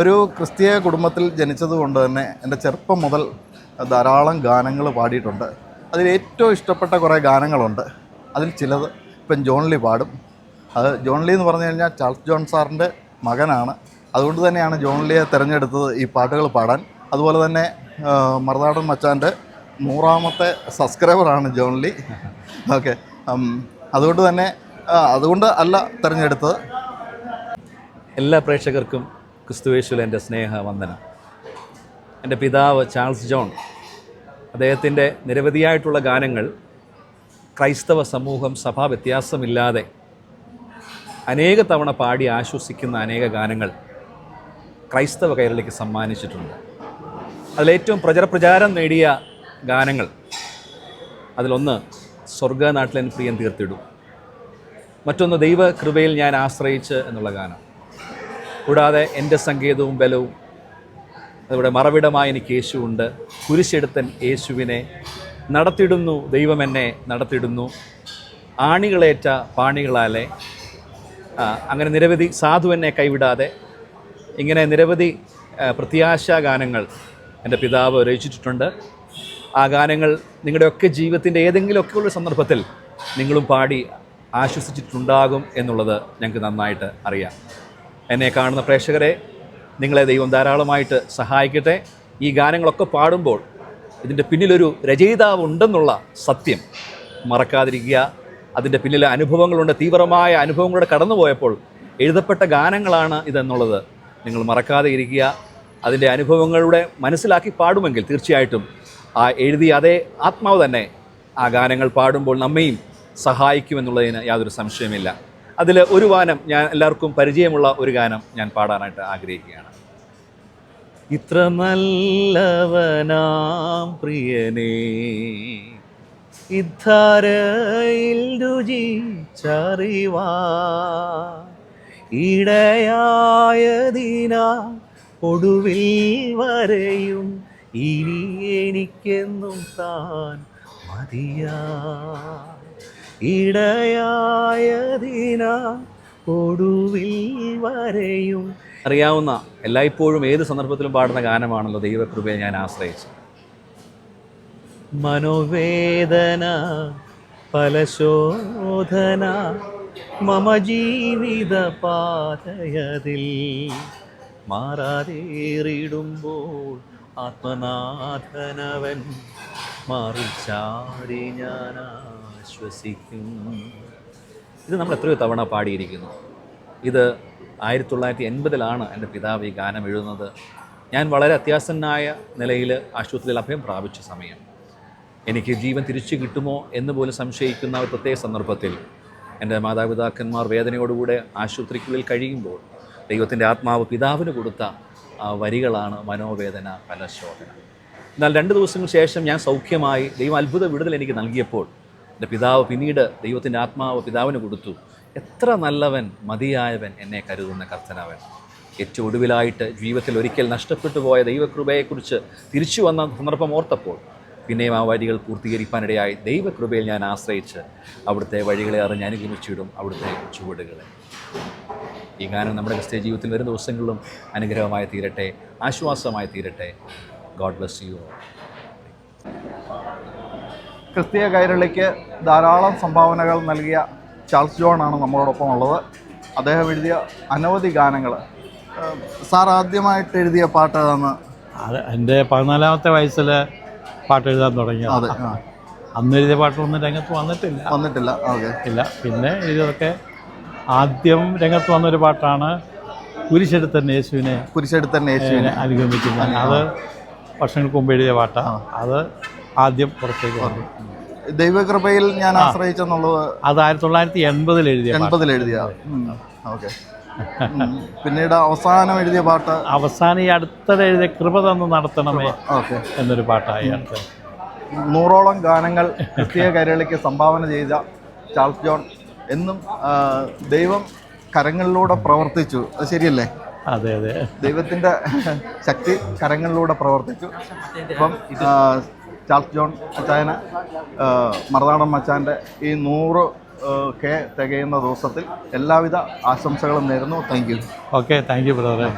ഒരു ക്രിസ്തീയ കുടുംബത്തിൽ ജനിച്ചതുകൊണ്ട് തന്നെ എന്റെ ചെറുപ്പം മുതൽ ധാരാളം ഗാനങ്ങൾ പാടിയിട്ടുണ്ട്. അതിൽ ഏറ്റവും ഇഷ്ടപ്പെട്ട കുറേ ഗാനങ്ങളുണ്ട്. അതിൽ ചിലത് ഇപ്പം ജോൺലി പാടും. അത് ജോൺലി എന്ന് പറഞ്ഞു കഴിഞ്ഞാൽ ചാൾസ് ജോൺ സാറിന്റെ മകനാണ്. അതുകൊണ്ട് തന്നെയാണ് ജോൺലിയെ തിരഞ്ഞെടുത്തത് ഈ പാട്ടുകൾ പാടാൻ. അതുപോലെ തന്നെ മറുനാടൻ മച്ചാന്റെ നൂറാമത്തെ സബ്സ്ക്രൈബറാണ് ജോൺലി ഓക്കെ അതുകൊണ്ട് തന്നെ അതുകൊണ്ട് അല്ല തിരഞ്ഞെടുത്തത്. എല്ലാ പ്രേക്ഷകർക്കും ക്രിസ്തുവേശുവിൽ എന്റെ സ്നേഹവന്ദനം. എന്റെ പിതാവ് ചാൾസ് ജോൺ അദ്ദേഹത്തിന്റെ നിരവധിയായിട്ടുള്ള ഗാനങ്ങൾ ക്രൈസ്തവ സമൂഹം സഭാ വ്യത്യാസമില്ലാതെ അനേക തവണ പാടി ആശ്വസിക്കുന്ന അനേക ഗാനങ്ങൾ ക്രൈസ്തവ കൈരളിക്ക് സമ്മാനിച്ചിട്ടുണ്ട്. അതിലേറ്റവും പ്രചരപ്രചാരം നേടിയ ഗാനങ്ങൾ അതിലൊന്ന് സ്വർഗനാട്ടിലെ പ്രിയം തീർത്തിടും. മറ്റൊന്ന് ദൈവകൃപയിൽ ഞാൻ ആശ്രയിച്ച് എന്നുള്ള ഗാനം. കൂടാതെ എന്റെ സങ്കേതവും ബലവും അതിവിടെ മറവിടമായി എനിക്ക് യേശുവുണ്ട്. കുരിശെടുത്തൻ യേശുവിനെ നടത്തിടുന്നു ദൈവം എന്നെ നടത്തിടുന്നു ആണികളേറ്റ പാണികളാലെ അങ്ങനെ നിരവധി സാധു എന്നെ കൈവിടാതെ ഇങ്ങനെ നിരവധി പ്രത്യാശാ ഗാനങ്ങൾ എന്റെ പിതാവ് രചിച്ചിട്ടുണ്ട്. ആ ഗാനങ്ങൾ നിങ്ങളുടെയൊക്കെ ജീവിതത്തിന്റെ ഏതെങ്കിലുമൊക്കെ ഉള്ള സന്ദർഭത്തിൽ നിങ്ങളും പാടി ആശ്വസിച്ചിട്ടുണ്ടാകും എന്നുള്ളത് ഞങ്ങൾക്ക് നന്നായിട്ട് അറിയാം. എന്നെ കാണുന്ന പ്രേക്ഷകരെ നിങ്ങളെ ദൈവം ധാരാളമായിട്ട് സഹായിക്കട്ടെ. ഈ ഗാനങ്ങളൊക്കെ പാടുമ്പോൾ ഇതിന്റെ പിന്നിലൊരു രചയിതാവ് ഉണ്ടെന്നുള്ള സത്യം മറക്കാതിരിക്കുക. അതിന്റെ പിന്നിലെ അനുഭവങ്ങളുണ്ട് തീവ്രമായ അനുഭവങ്ങളുടെ കടന്നുപോയപ്പോൾ എഴുതപ്പെട്ട ഗാനങ്ങളാണ് ഇതെന്നുള്ളത് നിങ്ങൾ മറക്കാതെ ഇരിക്കുക. അതിന്റെ അനുഭവങ്ങളുടെ മനസ്സിലാക്കി പാടുമെങ്കിൽ തീർച്ചയായിട്ടും ആ എഴുതിയ അതേ ആത്മാവ് തന്നെ ആ ഗാനങ്ങൾ പാടുമ്പോൾ നമ്മയും സഹായിക്കുമെന്നുള്ളതിന് യാതൊരു സംശയമില്ല അതിൽ ഒരു ഗാനം ഞാൻ എല്ലാവർക്കും പരിചയമുള്ള ഒരു ഗാനം ഞാൻ പാടാനായിട്ട് ആഗ്രഹിക്കുകയാണ്. ഇത്ര നല്ലവനാം പ്രിയനേ ഇദ്ധാരയിൽ രുചിച്ചറിവാ. ഇടയായതിനാ ഒടുവിൽ വരെയും ഇനി എനിക്കെന്നും താൻ മതിയാ. ഇടയായതിനാ ഒടുവിൽ വരെയും. അറിയാവുന്ന എല്ലായ്പ്പോഴും ഏത് സന്ദർഭത്തിലും പാടുന്ന ഗാനമാണല്ലോ ദൈവകൃപയെ ഞാൻ ആശ്രയിച്ചു മനോവേദന ഫലശോധന മമ ജീവിത പാതയതിൽ മാറാതേറിടുമ്പോൾ ആത്മനാഥനവൻ മാറിച്ചാടി ഞാൻ ആശ്വസിക്കും. ഇത് നമ്മൾ എത്രയോ തവണ പാടിയിരിക്കുന്നു. ഇത് ആയിരത്തി തൊള്ളായിരത്തി എൺപതിലാണ് എന്റെ പിതാവ് ഈ ഗാനം എഴുതുന്നത്. ഞാൻ വളരെ അത്യാസന്നായ നിലയിൽ ആശുപത്രിയിൽ അഭയം പ്രാപിച്ച സമയം. എനിക്ക് ജീവൻ തിരിച്ചു കിട്ടുമോ എന്ന് പോലും സംശയിക്കുന്ന ഒരു പ്രത്യേക സന്ദർഭത്തിൽ എന്റെ മാതാപിതാക്കന്മാർ വേദനയോടുകൂടെ ആശുപത്രിക്കുള്ളിൽ കഴിയുമ്പോൾ ദൈവത്തിന്റെ ആത്മാവ് പിതാവിന് കൊടുത്ത വരികളാണ് മനോവേദന ഫലശോധന എന്നാൽ രണ്ട് ദിവസങ്ങൾക്ക് ശേഷം ഞാൻ സൗഖ്യമായി ദൈവം അത്ഭുത വിടുതൽ എനിക്ക് നൽകിയപ്പോൾ എന്റെ പിതാവ് പിന്നീട് ദൈവത്തിന്റെ ആത്മാവ് പിതാവിന് കൊടുത്തു. എത്ര നല്ലവൻ മതിയായവൻ എന്നെ കരുതുന്ന കർത്തനവൻ. ഏറ്റവും ഒടുവിലായിട്ട് ജീവിതത്തിൽ ഒരിക്കൽ നഷ്ടപ്പെട്ടു പോയ ദൈവകൃപയെക്കുറിച്ച് തിരിച്ചു വന്ന സന്ദർഭം ഓർത്തപ്പോൾ പിന്നെയും ആ വരികൾ പൂർത്തീകരിക്കാനിടയായി ദൈവകൃപയിൽ ഞാൻ ആശ്രയിച്ച് അവിടുത്തെ വഴികളെ അറിഞ്ഞ് അനുഗമിച്ചിടും അവിടുത്തെ ചുവടുകളെ. ഈ ഗാനം നമ്മുടെ ക്രിസ്ത്യ ജീവിതത്തിൽ വരും ദിവസങ്ങളിലും അനുഗ്രഹമായി തീരട്ടെ ആശ്വാസമായി തീരട്ടെ. ഗോഡ് ബ്ലസ് യു ക്രിസ്തീയ കൈരളിക്ക് ധാരാളം സംഭാവനകൾ നൽകിയ ചാൾസ് ജോൺ ആണ് നമ്മളോടൊപ്പം ഉള്ളത്. അദ്ദേഹം എഴുതിയ അനവധി ഗാനങ്ങൾ. സാർ ആദ്യമായിട്ട് എഴുതിയ പാട്ട് ഏതാണ്? അത് എന്റെ പതിനാലാമത്തെ വയസ്സിൽ പാട്ട് എഴുതാൻ തുടങ്ങിയത്. അതെ അന്ന് എഴുതിയ പാട്ടൊന്നും രംഗത്ത് വന്നിട്ടില്ല. വന്നിട്ടില്ല ഓക്കെ. ഇല്ല പിന്നെ എഴുതിയതൊക്കെ ആദ്യം രംഗത്ത് വന്നൊരു പാട്ടാണ് കുരിശെടുത്തന്നെ യേശുവിനെ കുരിശെടുത്തന്നെ യേശുവിനെ. അനുഗമിക്കുന്നത്. അത് വർഷങ്ങൾക്ക് മുമ്പ് എഴുതിയ പാട്ടാണ് അത് ആദ്യം പുറത്തേക്ക് വന്നു. ദൈവകൃപയിൽ ഞാൻ ആശ്രയിച്ചെന്നുള്ളത് അത് ആയിരത്തി തൊള്ളായിരത്തി എൺപതിൽ എഴുതിയ എൺപതിൽ എഴുതിയ. ഓക്കെ. പിന്നീട് അവസാനം എഴുതിയ പാട്ട്? അവസാനം ഈ അടുത്തത് എഴുതിയ കൃപ തന്ന് നടത്തണമേ എന്നൊരു പാട്ടായി അടുത്ത്. നൂറോളം ഗാനങ്ങൾ ക്രിസ്തീയ കരളിക്ക് സംഭാവന ചെയ്ത ചാൾസ് ജോൺ എന്നും ദൈവം കരങ്ങളിലൂടെ പ്രവർത്തിച്ചു. അത് ശരിയല്ലേ? അതെ അതെ. ദൈവത്തിന്റെ ശക്തി കരങ്ങളിലൂടെ പ്രവർത്തിച്ചു. അപ്പം ചാൾസ് ജോൺ അച്ചായന മറുനാടൻ മച്ചാന്റെ ഈ നൂറ് കെ തികയുന്ന ദിവസത്തിൽ എല്ലാവിധ ആശംസകളും നേരുന്നു. Thank you. Okay thank you ബ്രദറെ